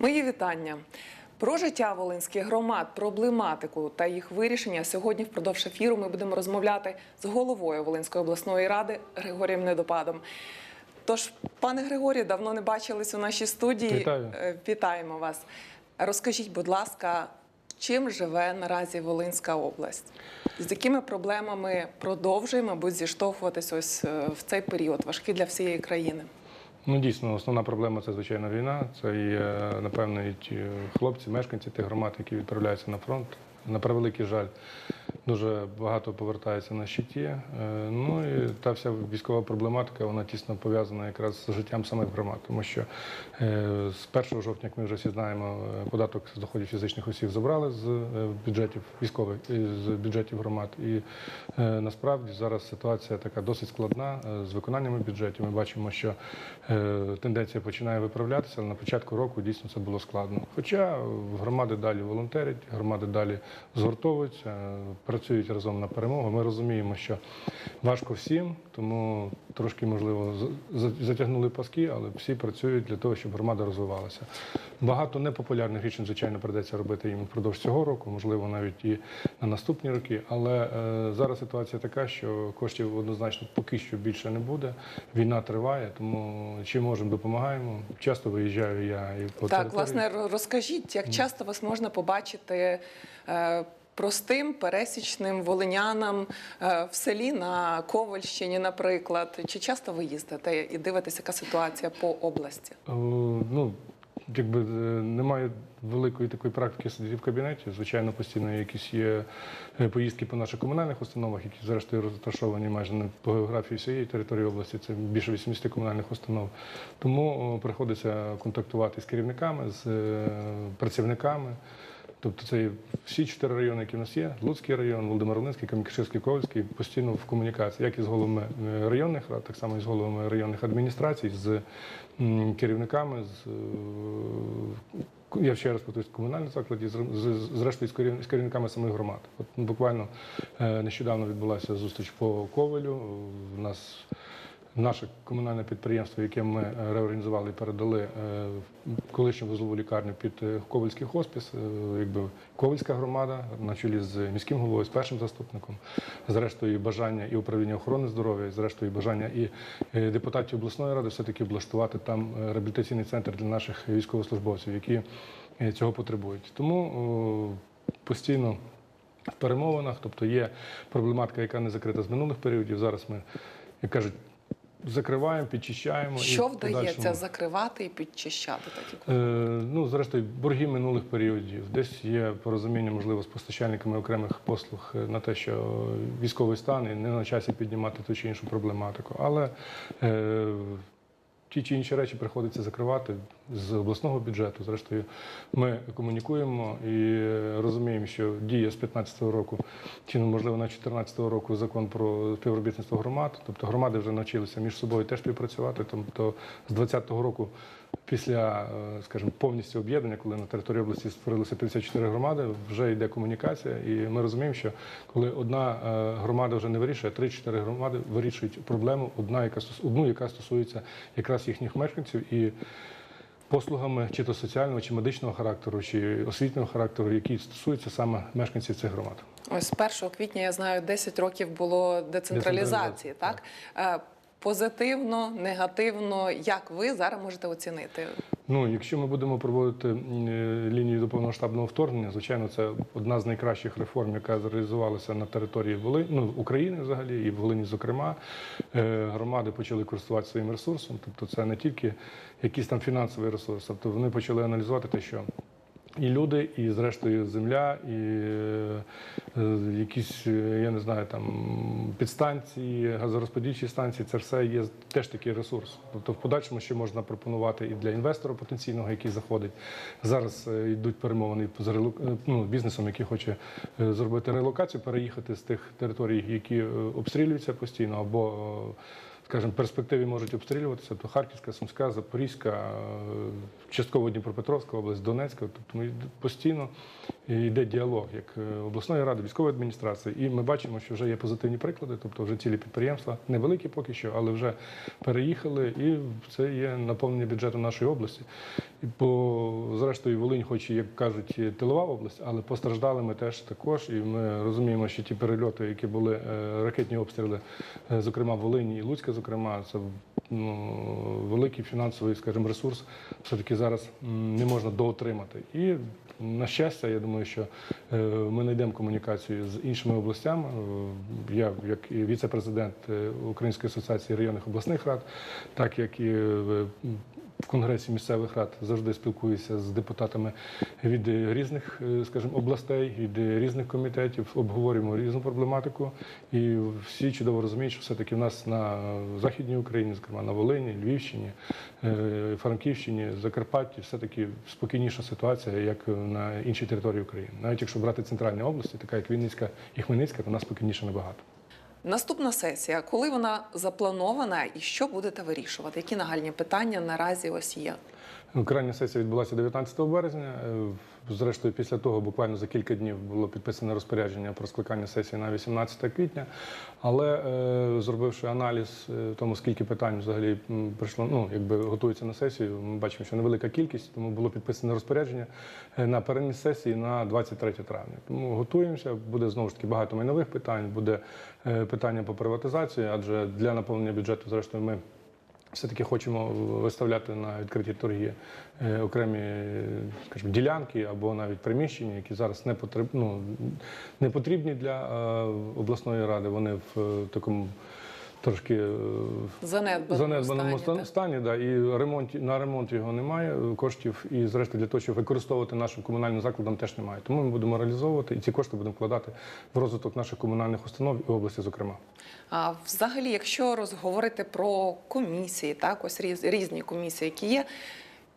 Мої вітання. Про життя волинських громад, проблематику та їх вирішення сьогодні впродовж ефіру ми будемо розмовляти з головою Волинської обласної ради Григорієм Недопадом. Тож, пане Григорію, давно не бачились у нашій студії. Вітаю. Е, Вітаємо вас. Розкажіть, будь ласка, чим живе наразі Волинська область? З якими проблемами продовжує, мабуть, зіштовхуватись ось е, в цей період, важкий для всієї країни? Ну, дійсно, основна проблема це звичайно війна. Це і, напевно, і ті хлопці, мешканці тих громад, які відправляються на фронт. На превеликий жаль, дуже багато повертається на щиті. Е, Ну і та вся військова проблематика вона тісно пов'язана якраз з життям самих громад, тому що е, з 1 жовтня, як ми вже всі знаємо, е, податок з доходів фізичних осіб забрали з бюджетів військових з бюджетів громад. І насправді зараз ситуація така досить складна з виконаннями бюджетів. Ми бачимо, що тенденція починає виправлятися, але на початку року дійсно це було складно. Хоча громади далі волонтерять, громади далі згуртовуються, працюють разом на перемогу. Ми розуміємо, що важко всім, тому трошки можливо затягнули паски, але всі працюють для того, щоб громада розвивалася. Багато непопулярних рішень, звичайно, придеться робити їм впродовж цього року, можливо, навіть і на наступні роки. Але е, зараз ситуація така, що коштів однозначно поки що більше не буде. Війна триває, тому чим можемо, допомагаємо. Часто виїжджаю я і по Так, території. власне, розкажіть, як часто вас можна побачити е, простим пересічним волинянам е, в селі на Ковальщині, наприклад? Чи часто ви їздите і дивитесь, яка ситуація по області? Е, Ну, якби е, немає великої такої практики сидіти в кабінеті. Звичайно, постійно якісь є поїздки по наших комунальних установах, які зрештою розташовані майже на по географії всієї території області. Це більше 80 комунальних установ. Тому приходиться контактувати з керівниками, з працівниками. Тобто це всі чотири райони, які в нас є: Луцький район, Володимир-Волинський, Кам'янкаширський, Ковальський, постійно в комунікації, як і з головами е, районних рад, так само і з головами районних адміністрацій, з керівниками, з е, я ще раз повторюсь, комунальних закладів, зрештою з керів- з керівниками самих громад. От буквально е, нещодавно відбулася зустріч по Ковелю. У нас Наше комунальне підприємство, яке ми е, реорганізували і передали е, колишню вузлову лікарню під е, Ковальський хоспіс, якби Ковальська громада на чолі з міським головою, з першим заступником, зрештою бажання і управління охорони здоров'я, зрештою бажання і депутатів обласної ради все-таки облаштувати там реабілітаційний центр для наших військовослужбовців, які цього потребують. Тому постійно в перемовинах, тобто є проблематика, яка не закрита з минулих періодів. Зараз ми, як кажуть, закриваємо, підчищаємо. Що і вдається подальшому- закривати і підчищати такі? Е, ну, зрештою, борги минулих періодів. Десь є порозуміння, можливо, з постачальниками окремих послуг е, на те, що військовий стан і не на часі піднімати ту чи іншу проблематику. Але е, ті чи інші речі приходиться закривати з обласного бюджету. Зрештою, ми комунікуємо і розуміємо, що діє з 2015 року, чи ну, можливо на 2014 року закон про співробітництво громад. Тобто громади вже навчилися між собою теж співпрацювати. Тобто з 2020 року, після, е, скажімо, повністю об'єднання, коли на території області створилося 54 громади, вже йде комунікація, і ми розуміємо, що коли одна е, громада вже не вирішує, 3-4 громади вирішують проблему, одна, яка одну, яка стосується якраз їхніх мешканців і послугами чи то соціального, чи медичного характеру, чи освітнього характеру, які стосуються саме мешканців цих громад. Ось з 1 квітня я знаю, 10 років було децентралізації. Децентралізації, Так Е, позитивно, негативно. Як ви зараз можете оцінити? Ну, якщо ми будемо проводити е, лінію до повномасштабного вторгнення, звичайно, це одна з найкращих реформ, яка зреалізувалася на території Воли... ну, України взагалі, і в Волині, зокрема. Е, Громади почали користуватися своїм ресурсом. Тобто, це не тільки якийсь там фінансовий ресурс, тобто вони почали аналізувати те, що. І люди, і зрештою земля, і е, якісь, е, я не знаю, там підстанції, газорозподільчі станції, це все є теж такий ресурс. Тобто, в подальшому ще можна пропонувати і для інвестора потенційного, який заходить. Зараз е, йдуть перемовини з ну, бізнесом, який хоче зробити релокацію, переїхати з тих територій, які обстрілюються постійно, або скажімо, перспективі можуть обстрілюватися, то Харківська, Сумська, Запорізька, е, частково Дніпропетровська область, Донецька. Тобто ми постійно йде діалог як е, обласної ради, військової адміністрації, і ми бачимо, що вже є позитивні приклади, тобто вже цілі підприємства, невеликі поки що, але вже переїхали, і це є наповнення бюджету нашої області. І по зрештою, Волинь, хоч як кажуть, тилова область, але постраждали ми теж також. І ми розуміємо, що ті перельоти, які були е, ракетні обстріли, е, зокрема Волині і Луцька, зокрема, це ну, великий фінансовий, скажімо, ресурс, все-таки зараз не можна доотримати. І на щастя, я думаю, що е, ми знайдемо комунікацію з іншими областями. Е, Я, як віце-президент е, Української асоціації районних обласних рад, так як і в Конгресі місцевих рад завжди спілкуюся з депутатами від різних, е, скажімо, областей, від різних комітетів, обговорюємо різну проблематику. І всі чудово розуміють, що все-таки в нас на Західній Україні, зокрема на Волині, Львівщині, е, Франківщині, Закарпатті, все-таки спокійніша ситуація, як на іншій території України. Навіть якщо брати центральні області, така як Вінницька і Хмельницька, то нас спокійніше набагато. Наступна сесія, коли вона запланована і що будете вирішувати? Які нагальні питання наразі ось є? Крайня сесія відбулася 19 березня. Е, Зрештою, після того буквально за кілька днів було підписане розпорядження про скликання сесії на 18 квітня. Але е, зробивши аналіз е, тому, скільки питань взагалі прийшло, ну якби готується на сесію, ми бачимо, що невелика кількість, тому було підписане розпорядження на переніс сесії на 23 травня. Тому готуємося. Буде знову ж таки багато майнових питань, буде питання по приватизації, адже для наповнення бюджету, зрештою, ми. Все-таки хочемо виставляти на відкриті торги е, окремі, е, скажімо, ділянки або навіть приміщення, які зараз не потріб, ну, не потрібні для е, обласної ради. Вони в такому трошки е, Занедбаному занедбаному стані, стані, да, і ремонт, на ремонт його немає е, коштів, і зрештою для того, щоб використовувати нашим комунальним закладам, теж немає. Тому ми будемо реалізовувати і ці кошти будемо вкладати в розвиток наших комунальних установ і області, зокрема. А взагалі, якщо розговорити про комісії, так ось різ, різні комісії, які є,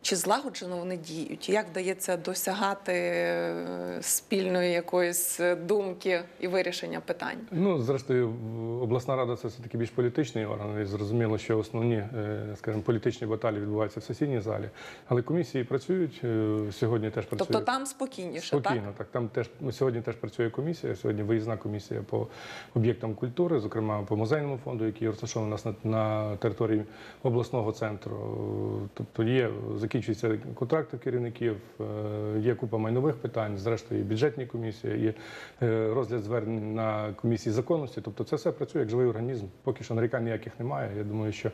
чи злагоджено вони діють? Як вдається досягати е, спільної якоїсь е, думки і вирішення питань? Ну, зрештою, обласна рада це все-таки більш політичний орган. І зрозуміло, що основні, е, скажімо, політичні баталії відбуваються в сесійній залі. Але комісії працюють. Сьогодні теж працюють. Тобто там спокійніше, Спокійно, так? так. Там теж ми сьогодні теж працює комісія. Сьогодні виїзна комісія по об'єктам культури, зокрема по музейному фонду, який розташований у нас на, на території обласного центру. Тобто є закінчуються контракти керівників, е, є купа майнових питань, зрештою і бюджетні комісії, є е, розгляд звернень на комісії законності. Тобто це все працює як живий організм. Поки що нарікань ніяких немає. Я думаю, що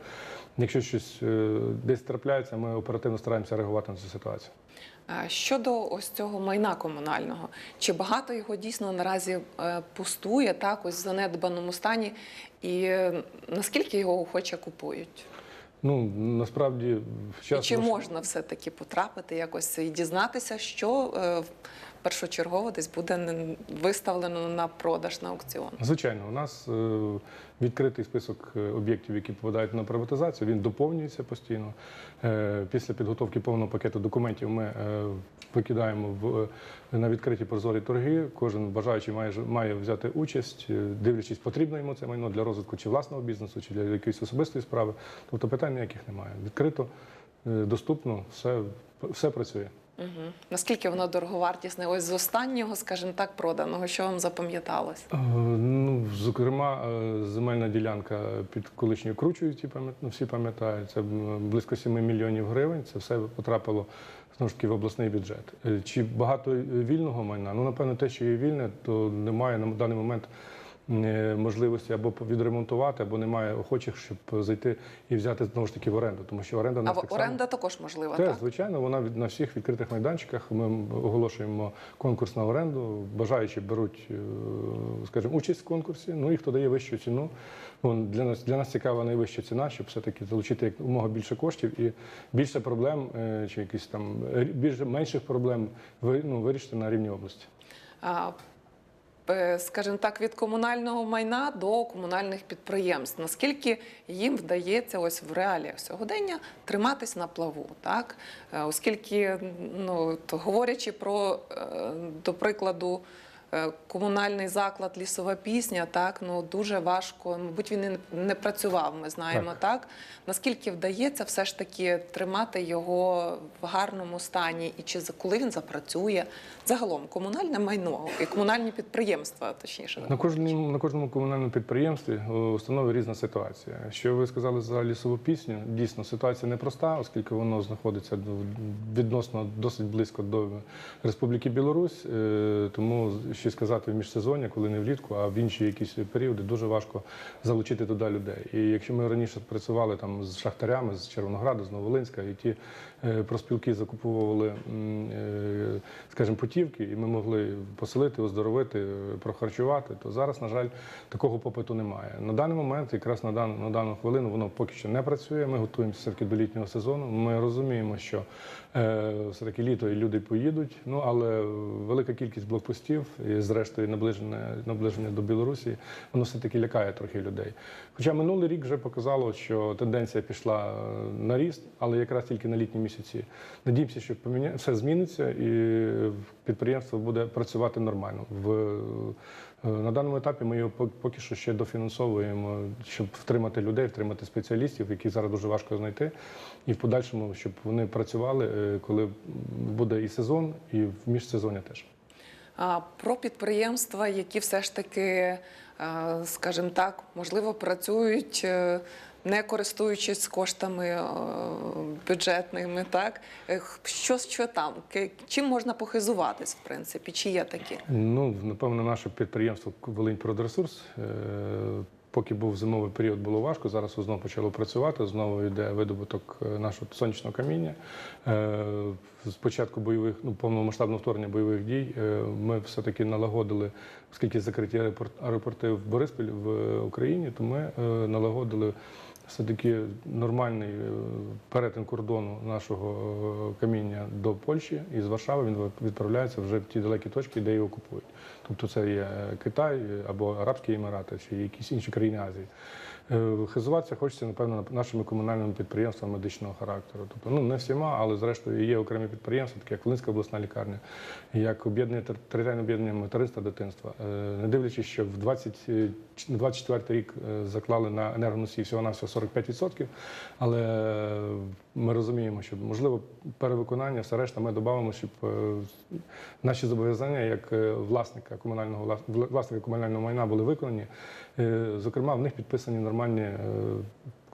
якщо щось е, десь трапляється, ми оперативно стараємося реагувати на цю ситуацію. Щодо ось цього майна комунального, чи багато його дійсно наразі пустує так, ось в занедбаному стані, і наскільки його охоче купують? Ну насправді в І чи можна все-таки потрапити якось і дізнатися, що е, першочергово десь буде виставлено на продаж на аукціон? Звичайно, у нас е, відкритий список е, об'єктів, які попадають на приватизацію. Він доповнюється постійно. Е, Після підготовки повного пакету документів ми викидаємо в на відкриті прозорі торги. Кожен бажаючий має має взяти участь, дивлячись, потрібно йому це майно для розвитку чи власного бізнесу, чи для якоїсь особистої справи. Тобто питань ніяких немає. Відкрито, доступно, все, все працює. Угу. Наскільки воно дороговартісне? Ось з останнього, скажімо так, проданого, що вам запам'яталось? Е, Ну, зокрема, е, земельна ділянка під колишньою кручою, ті пам'ят- ну, всі пам'ятають, це м, близько 7 мільйонів гривень. Це все потрапило знову ж таки в обласний бюджет. Е, Чи багато вільного майна? Ну, напевно, те, що є вільне, то немає на даний момент можливості або відремонтувати, або немає охочих, щоб зайти і взяти знову ж таки в оренду, тому що оренда в А нас в- так само. оренда також можлива, Теж, так? звичайно, вона на всіх відкритих майданчиках. Ми оголошуємо конкурс на оренду. Бажаючі беруть, е, скажімо, участь в конкурсі. Ну і хто дає вищу ціну. Для нас для нас цікава найвища ціна, щоб все-таки залучити як умога більше коштів і більше проблем е, чи якісь там е, більше менших проблем ну, вирішити на рівні області. Е, Скажімо так, від комунального майна до комунальних підприємств. Наскільки їм вдається ось в реаліях сьогодення триматись на плаву, так? Е, Оскільки, ну, то говорячи про, е, до прикладу, комунальний заклад лісова пісня, так ну дуже важко. Мабуть, він і не- працював. Ми знаємо так. Наскільки вдається все ж таки тримати його в гарному стані, і чи коли він запрацює? Загалом комунальне майно і комунальні підприємства, точніше На кожному, на кожному комунальному підприємстві установи різна ситуація. Що ви сказали за лісову пісню? Дійсно, ситуація непроста, оскільки воно знаходиться відносно досить близько до Республіки Білорусь. Е, Тому щось сказати в міжсезоння, коли не влітку, а в інші якісь періоди дуже важко залучити туди людей. І якщо ми раніше працювали там з шахтарями з Червонограду, з Новолинська, і ті е, проспілки закуповували, е, скажімо, путівки, і ми могли поселити, оздоровити, прохарчувати, то зараз, на жаль, такого попиту немає. На даний момент, якраз на дану, на дану хвилину, воно поки що не працює. Ми готуємося все-таки до літнього сезону. Ми розуміємо, що все-таки літо і люди поїдуть. Ну але велика кількість блокпостів і зрештою наближення, наближення до Білорусі, воно все-таки лякає трохи людей. Хоча минулий рік вже показало, що тенденція пішла е, на ріст, але якраз тільки на літні місяці. Надіємося, що все зміниться і підприємство буде працювати нормально. В, е, на даному етапі ми його пок- поки що ще дофінансовуємо, щоб втримати людей, втримати спеціалістів, які зараз дуже важко знайти, і в подальшому, щоб вони працювали, е, коли буде і сезон, і в міжсезоння теж. А про підприємства, які все ж таки, е, скажімо так, можливо, працюють. Не користуючись коштами е, бюджетними, так Е, що, що там? Чим можна похизуватись, в принципі? Чи є такі? Ну, напевно, наше підприємство Волинь Продресурс. е, Поки був зимовий період, було важко. Зараз знову почало працювати. Знову йде видобуток нашого сонячного каміння. Е, З початку бойових, ну повномасштабного вторгнення бойових дій, ми все-таки налагодили, оскільки закриті аеропорт- аеропорти в Бориспіль в Україні, то ми е, налагодили все-таки нормальний е, перетин кордону нашого е, каміння до Польщі і з Варшави він відправляється вже в ті далекі точки, де його купують. Тобто це є Китай е, або Арабські Емірати чи якісь інші країни Азії. Е, Хизуватися хочеться, напевно, нашими комунальними підприємствами медичного характеру. Тобто, ну не всіма, але зрештою є окремі підприємства, такі як Волинська обласна лікарня, як об'єднання територіальне об'єднання материнства дитинства. Е, Не дивлячись, що в 20, е, ч- 24 рік заклали на енергоносії всього на 45%, але ми розуміємо, що можливо перевиконання, все решта ми додамо, щоб наші зобов'язання як власника комунального власника комунального майна були виконані. Е, Зокрема, в них підписані нормальні е,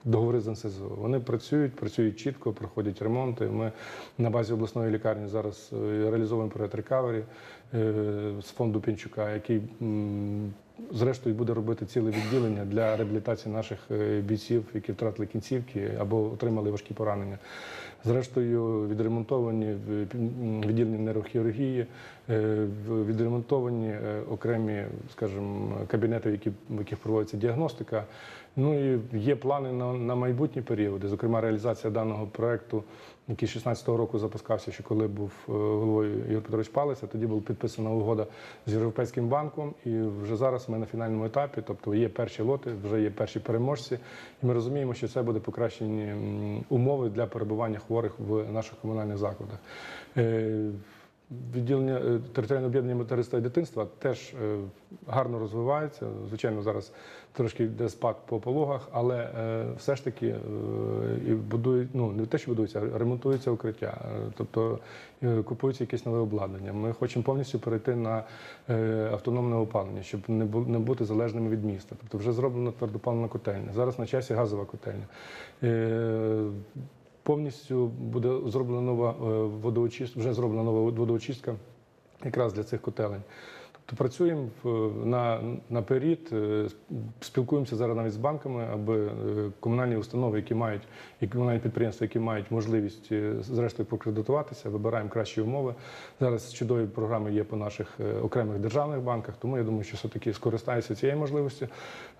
договори з НСЗО. Вони працюють, працюють чітко, проходять ремонти. Ми на базі обласної лікарні зараз е, реалізовуємо проект рекавері з фонду Пінчука, який зрештою буде робити ціле відділення для реабілітації наших е, бійців, які втратили кінцівки або отримали важкі поранення. Зрештою, відремонтовані відділення нейрохірургії, е, відремонтовані е, окремі, скажімо, кабінети, в яких проводиться діагностика. Ну і є плани на, на майбутні періоди, зокрема, реалізація даного проекту, який 16-го року запускався, ще коли був е, головою Ігор Петрович Палиця. Тоді була підписана угода з Європейським банком, і вже зараз ми на фінальному етапі, тобто є перші лоти, вже є перші переможці, і ми розуміємо, що це буде покращені умови для перебування хворих в наших комунальних закладах. Відділення е, територіального об'єднання материнства і дитинства теж е, гарно розвивається. Звичайно, зараз трошки йде спад по пологах, але е, все ж таки і будують, ну не те, що будуються, а ремонтуються укриття, тобто купується якесь нове обладнання. Ми хочемо повністю перейти на автономне опалення, щоб не бути залежними від міста. Тобто вже зроблена твердопалена котельня. Зараз на часі газова котельня. Повністю буде зроблена нова е, водоочистка, вже зроблена нова водоочистка якраз для цих котелень. Тобто працюємо на, наперед, е, спілкуємося зараз навіть з банками, аби е, комунальні установи, які мають, і комунальні підприємства, які мають можливість зрештою прокредитуватися, вибираємо кращі умови. Зараз чудові програми є по наших окремих державних банках, тому я думаю, що все-таки скористаюся цією можливістю.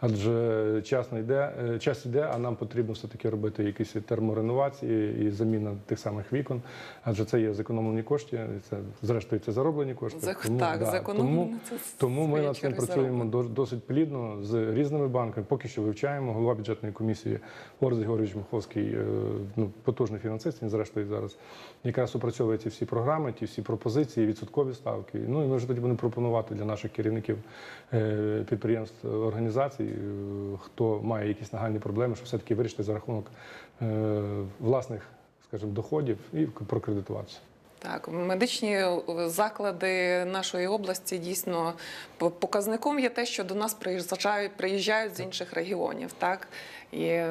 Адже час не йде, е, час йде, а нам потрібно все-таки робити якісь термореновації і заміна тих самих вікон. Адже це є зекономлені кошти, це зрештою це зароблені кошти. Зак- так, да, тому, це тому ми над цим працюємо зароблено. до- досить плідно з різними банками. Поки що вивчаємо. Голова бюджетної комісії Орес Георгійович Миховський, е, ну потужний фінансист. Він зрештою зараз якраз опрацьовує ці всі програми, ті всі пропозиції, відсоткові ставки. Ну і ми вже тоді будемо пропонувати для наших керівників е, підприємств, організацій, е, хто має якісь нагальні проблеми, щоб все таки вирішити за рахунок е, власних, скажімо, доходів і прокредитуватися. Так, медичні е, заклади нашої області дійсно показником є те, що до нас приїжджають, приїжджають з інших регіонів, так і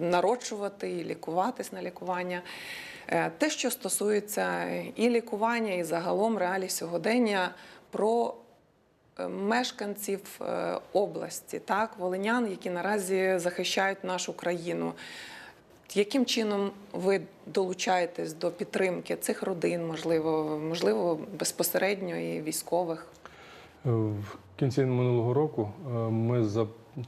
народжувати, і лікуватись на лікування. Те, що стосується і лікування, і загалом реалій сьогодення про мешканців е, області, так, волинян, які наразі захищають нашу країну. Яким чином ви долучаєтесь до підтримки цих родин, можливо, можливо, безпосередньо і військових? Е, В кінці минулого року е, ми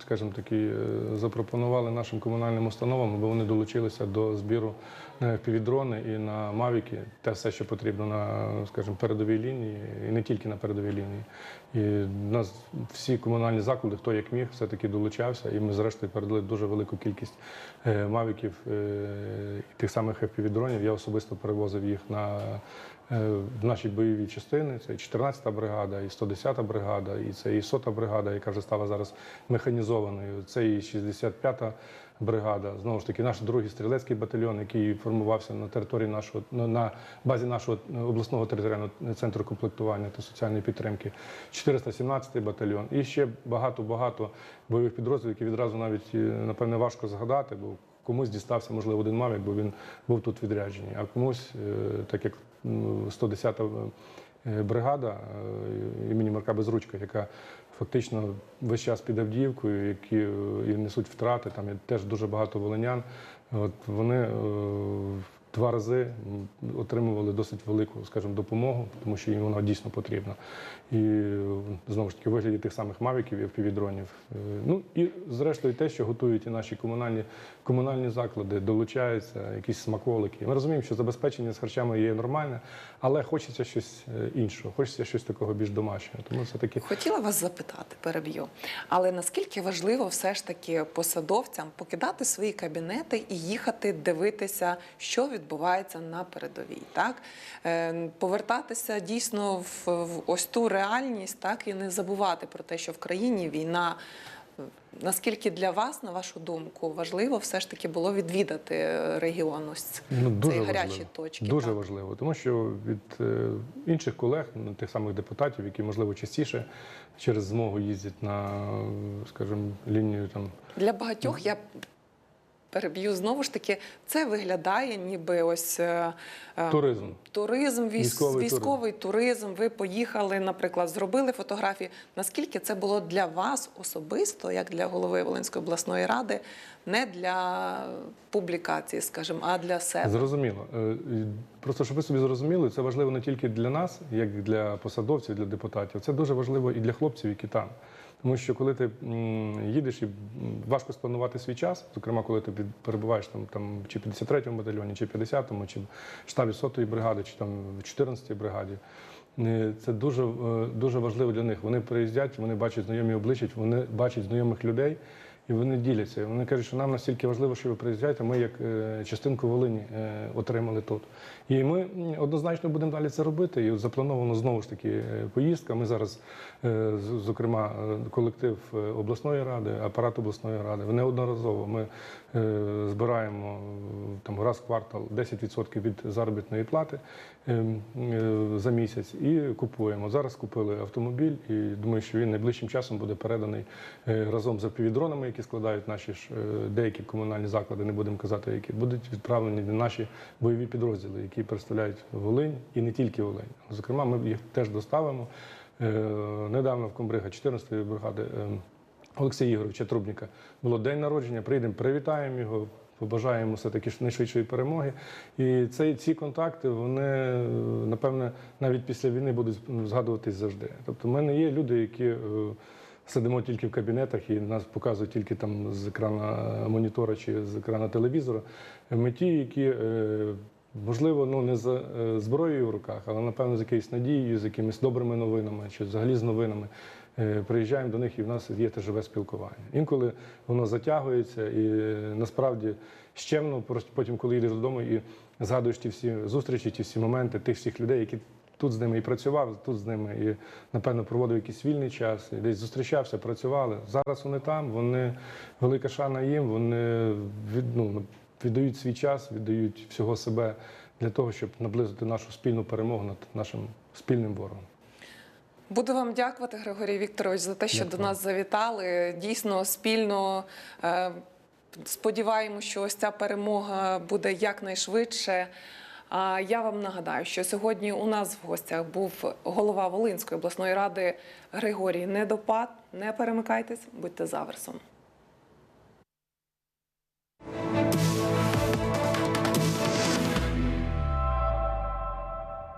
скажімо таки, е, запропонували нашим комунальним установам, аби вони долучилися до збіру на півдрони і на мавіки, те все, що потрібно на скажімо, передовій лінії, і не тільки на передовій лінії. І нас всі комунальні заклади, хто як міг, все-таки долучався, і ми зрештою передали дуже велику кількість е, мавіків е, і тих самих FPV-дронів. Я особисто перевозив їх на е, в наші бойові частини. Це і 14-та бригада, і 110-та бригада, і це і 100-та бригада, яка вже стала зараз механізованою. Це і 65-та бригада. Знову ж таки, наш другий стрілецький батальйон, який формувався на території нашого на- базі нашого обласного територіального центру комплектування та соціальної підтримки. 417-й батальйон. І ще багато-багато бойових підрозділів, які відразу навіть е, напевне важко згадати, бо комусь дістався, можливо, один мавік, бо він був тут відряджений, а комусь, е, так як 110-та е, бригада е, імені Марка Безручка, яка фактично весь час під Авдіївкою, які е, і несуть втрати, там є теж дуже багато волинян. От вони два рази отримували досить велику, скажімо, допомогу, тому що їм вона дійсно потрібна. І знову ж таки, у вигляді тих самих мавіків і впівдронів. Ну і зрештою те, що готують і наші комунальні, комунальні заклади, долучаються, якісь смаколики. Ми розуміємо, що забезпечення з харчами є нормальне, але хочеться щось е, іншого, хочеться щось такого більш домашнього. Тому все таки Хотіла вас запитати, переб'ю. Але наскільки важливо все ж таки посадовцям покидати свої кабінети і їхати дивитися, що відбувається на передовій, так Е, повертатися дійсно в ось ту реальність, так і не забувати про те, що в країні війна. Наскільки для вас, на вашу думку, важливо все ж таки було відвідати е, регіон ось Ну, дуже цієї гарячі важливо. точки? Дуже так? важливо, тому що від е, інших колег, ну, тих самих депутатів, які можливо частіше через змогу їздять на, скажімо, лінію там Для багатьох я переб'ю знову ж таки, це виглядає ніби ось е, е, туризм. туризм, військовий, Військовий військовий туризм. Ви поїхали, наприклад, зробили фотографії. Наскільки це було для вас особисто, як для голови Волинської обласної ради, не для публікації, скажімо, а для себе? Зрозуміло. Е, Просто щоб ви собі зрозуміли, це важливо не тільки для нас, як для посадовців, для депутатів. Це дуже важливо і для хлопців, які там. Тому що коли ти їдеш і важко спланувати свій час, зокрема, коли ти перебуваєш там, там чи 53-му батальйоні, чи 50-му, чи штабі 100-ї бригади, чи там в 14-й бригаді. Е, Це дуже, е, дуже важливо для них. Вони приїздять, вони бачать знайомі обличчя, вони бачать знайомих людей. І вони діляться. Вони кажуть, що нам настільки важливо, що ви приїжджаєте. Ми як е, частинку Волині е, отримали тут. І ми однозначно будемо далі це робити. І заплановано знову ж таки е, поїздка. Ми зараз, зокрема, колектив обласної ради, апарат обласної ради, неодноразово ми збираємо там раз в квартал 10% від заробітної плати за місяць і купуємо. Зараз купили автомобіль, і думаю, що він найближчим часом буде переданий е, разом з півдронами, які складають наші ж е, деякі комунальні заклади, не будемо казати, які будуть відправлені на наші бойові підрозділи, які представляють Волинь і не тільки Волинь. Зокрема, ми їх теж доставимо. Е, Недавно в Комбрига 14-ї бригади е, Олексія Ігоровича Трубніка було день народження. Прийдемо, привітаємо його. Побажаємо все таки найшвидшої перемоги. І цей, ці контакти, вони напевне навіть після війни будуть згадуватись завжди. Тобто, в мене є люди, які е, сидимо тільки в кабінетах і нас показують тільки там з екрана монітора чи з екрана телевізора. Ми ті, які е, можливо ну не з е, зброєю в руках, але напевно з якоюсь надією, з якимись добрими новинами чи взагалі з новинами. Е, Приїжджаємо до них і в нас є те живе спілкування. Інколи воно затягується і е, насправді щемно, просто потім, коли їдеш додому і згадуєш ті всі зустрічі, ті всі моменти тих всіх людей, які тут з ними і працював, тут з ними і напевно проводив якийсь вільний час, і десь зустрічався, працювали. Зараз вони там, вони велика шана їм, вони від, ну, віддають свій час, віддають всього себе для того, щоб наблизити нашу спільну перемогу над нашим спільним ворогом. Буду вам дякувати, Григорій Вікторович, за те, що Дякую. до нас завітали. Дійсно, спільно е, сподіваємося, що ось ця перемога буде якнайшвидше. А я вам нагадаю, що сьогодні у нас в гостях був голова Волинської обласної ради Григорій Недопад. Не перемикайтесь, будьте заверсом.